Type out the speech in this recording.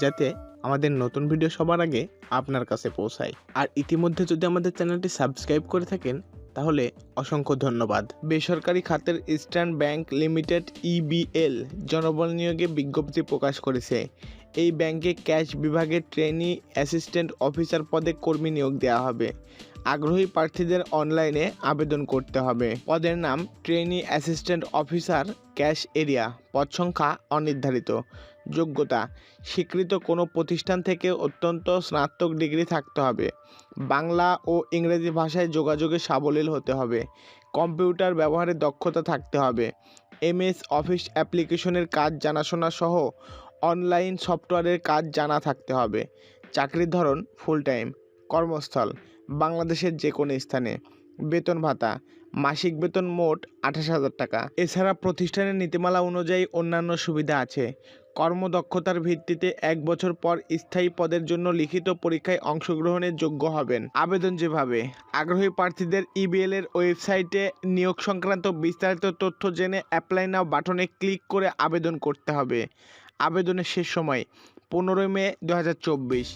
যাতে আমাদের নতুন ভিডিও সবার আগে আপনার কাছে পৌঁছায়। আর ইতিমধ্যে যদি আমাদের চ্যানেলটি সাবস্ক্রাইব করে থাকেন, তাহলে অসংখ্য ধন্যবাদ। বেসরকারি খাতের ইস্টার্ন ব্যাংক লিমিটেড, ইবিএল, জনবল নিয়োগে বিজ্ঞপ্তি প্রকাশ করেছে। এই ব্যাংকে ক্যাশ বিভাগে ট্রেনি অ্যাসিস্ট্যান্ট অফিসার পদে কর্মী নিয়োগ দেওয়া হবে। আগ্রহী প্রার্থীদের অনলাইনে আবেদন করতে হবে। পদের নাম trainee assistant officer cash area পদ সংখ্যা অনির্ধারিত। যোগ্যতা, স্বীকৃত কোনো প্রতিষ্ঠান থেকে অত্যন্ত স্নাতক ডিগ্রি থাকতে হবে। বাংলা ও ইংরেজি ভাষায় যোগাযোগে সাবলীল হতে হবে। কম্পিউটার ব্যবহারে দক্ষতা থাকতে হবে। এমএস অফিস অ্যাপ্লিকেশনের কাজ জানাশোনা সহ অনলাইন সফটওয়্যারের কাজ জানা থাকতে হবে। চাকরির ধরন ফুল টাইম কর্মস্থল। বাংলাদেশের যে কোনো স্থানে। বেতন ভাতা। মাসিক বেতন মোট আঠাশ হাজার টাকা। এছাড়া প্রতিষ্ঠানের নীতিমালা অনুযায়ী অন্যান্য সুবিধা আছে। কর্মদক্ষতার ভিত্তিতে এক বছর পর স্থায়ী পদের জন্য লিখিত পরীক্ষায় অংশগ্রহণের যোগ্য হবেন। আবেদন যেভাবে। আগ্রহী প্রার্থীদের ইবিএল এর ওয়েবসাইটে নিয়োগ সংক্রান্ত বিস্তারিত তথ্য জেনে অ্যাপ্লাই নাও বাটনে ক্লিক করে আবেদন করতে হবে। আবেদনের শেষ সময়, পনেরোই মে দু হাজার চব্বিশ।